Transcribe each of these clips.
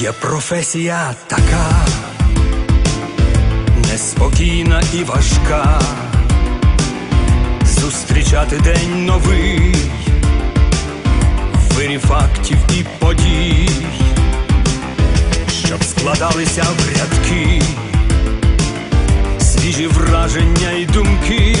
Є професія така. Неспокійна і важка. Зустрічати день новий, вирі фактів і подій, щоб складалися в рядки, свіжі враження і думки,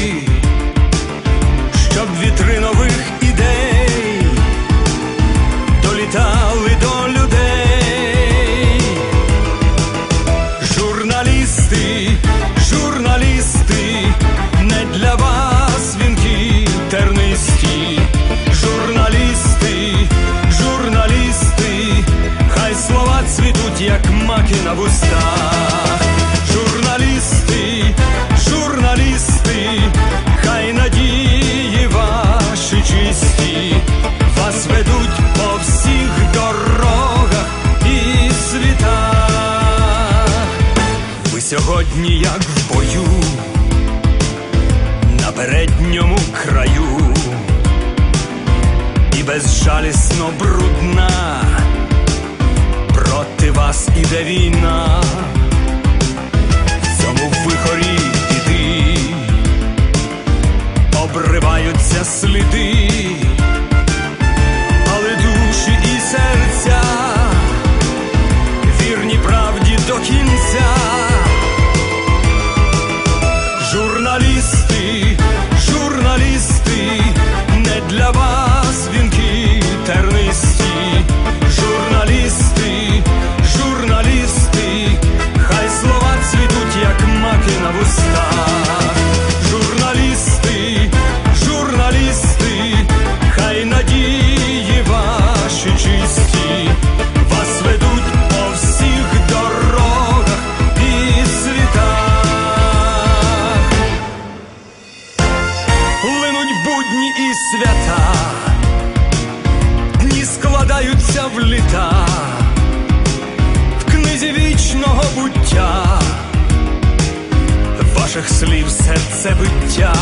цвітуть, як маки на вустах. Журналісти, журналісти, хай надії ваші чисті, вас ведуть по всіх дорогах і світах. Ви сьогодні, як в бою, на передньому краю, і безжалісно брудна, вас іде війна, маки. Журналісти, хай надії ваші чисті, вас ведуть по всіх дорогах і світах. Линуть будні і свята, дні складаються в літа, вічного буття, ваших слів серце биття,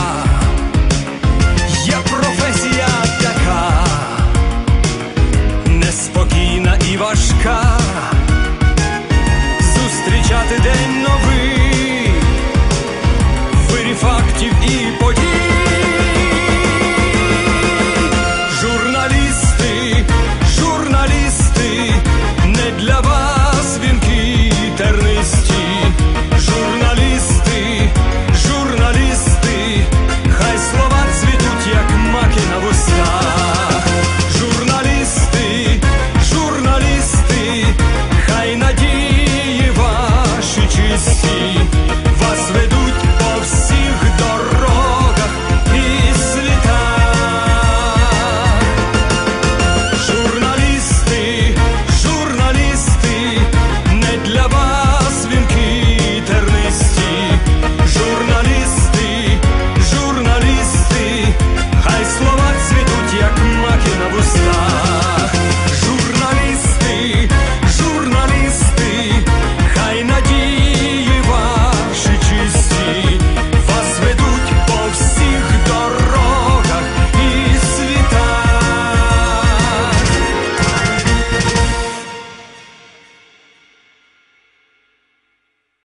stars.